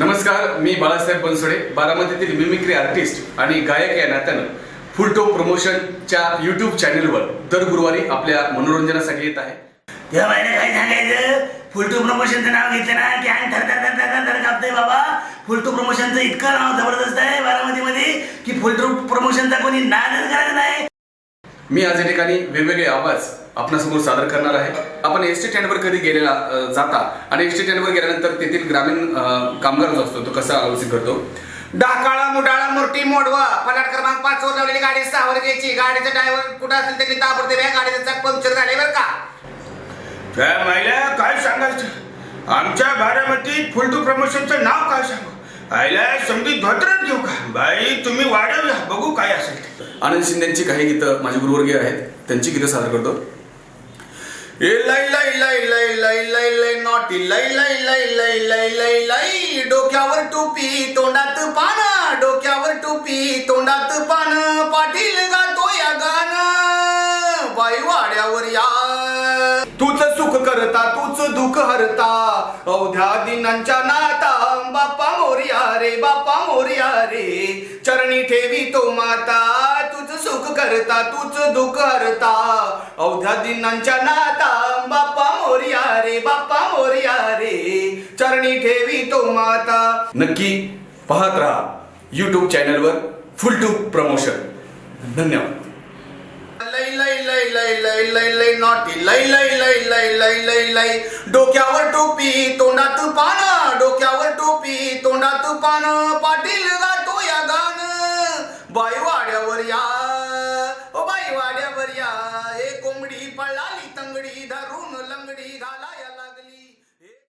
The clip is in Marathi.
नमस्कार मी बाळासाहेब बनसोडे बारामतीतील मिमिक्री आर्टिस्ट आणि गायक या नात्यानं फुलटो प्रमोशनच्या युट्यूब चॅनेलवर दर गुरुवारी आपल्या मनोरंजनासाठी येत आहे. तेव्हा मला काय सांगायचं? फुलटू प्रमोशनचं नाव घेतलं ना की थर थर थर थर थर कापतंय बाबा. फुलटू प्रमोशनचं इतकं नाव जबरदस्त आहे बारामतीमध्ये की फुलटू प्रमोशनचा कोणी नादच करायचा नाही. मी आज या ठिकाणी वेगवेगळे आवाज आपणासमोर सादर करणार आहे. आपण एस टी स्टँडवर कधी गेलेला जाता आणि एस टी स्टँडवर गेल्यानंतर तेथील ग्रामीण कामगार जो असतो तो कसा आलोचित करतो? डाकाळा मुडाळा मोठी मोडवा. फलाट क्रमांक पाच वर लावलेली गाडी सहावर घ्यायची. गाडीचं ड्रायव्हर कुठं असेल त्यांनी ताबडतोब या गाडीचं चाक पंक्चर झाले बरं का? त्या मायला काय सांगायचं? आमच्या बारामतीत फुलटू प्रमोशनचं नाव काय सांगू? आयला समजी धोत्रच घेऊ का? बाई तुम्ही वाढवूया बघू काय असेल. आनंद शिंदेची काही गीतं माझे गुरुवर्गीय आहेत. त्यांची गीतं सादर करतो. डोक्यावर टोपी तोंडात पान डोक्यावर टोपी तोंडात पान पाटील गातो या गाण बाई वाड्यावर या तूच सुख करता तूच दुःख हरता अवध्या दिनांच्या नाता बाप्पा मोर्या रे बाप्पा मोर्या रे चरणी ठेवी तो माता तुझ सुख करता तूच दुःख हरता अवघ्या दिनांच्या नाता बाप्पा मोर्या रे बाप्पा मोर्या रे चरणी ठेवी तो माता नक्की पाहत राहा युट्यूब चॅनलवर फुलटूब प्रमोशन धन्यवाद डोक्यावर टोपी तोंडात पान डोक्यावर टोपी तोंडात पान पाटील लंगड़ी धा रूम लंगड़ी धा लाया लागली